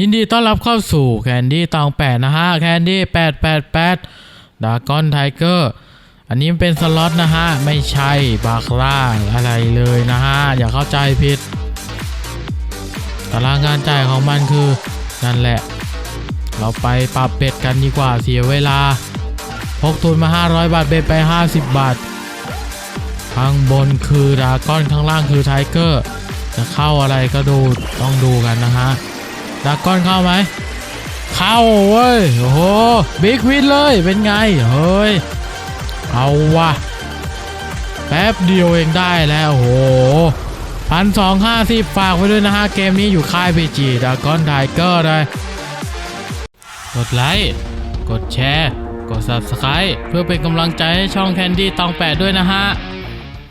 ยินดีต้อนรับเข้าสู่แคนดี้ตองแปดนะฮะแคนดี้แปดแปดแปดดากอนไทเกอร์อันนี้เป็นสล็อตนะฮะ ไม่ใช่บาคล่าอะไรเลยนะฮะ อย่าเข้าใจผิดตารางการจ่ายของมันคือ นั่นแหละ เราไปปรับเบ็ดกันดีกว่าเสียเวลา พกทุนมา 500 บาทเบ็ดไป 50 บาท ข้างบนคือดาก้อนข้างล่างคือไทเกอร์ จะเข้าอะไรก็ดูต้องดูกันนะฮะ ดาก้อนเข้าไหมเข้าเว้ยโอ้โหบิ๊กวินเลยเป็นไงเฮ้ยเอาวะแป๊บเดียวเองได้แล้วโอ้โหพันสองห้าสิบฝากไว้ด้วยนะฮะเกมนี้อยู่ค่ายพีจีดากอนไทเกอร์เลยกดไลค์กดแชร์กด Subscribe เพื่อเป็นกำลังใจให้ช่องแคนดี้ตองแปดด้วยนะฮะ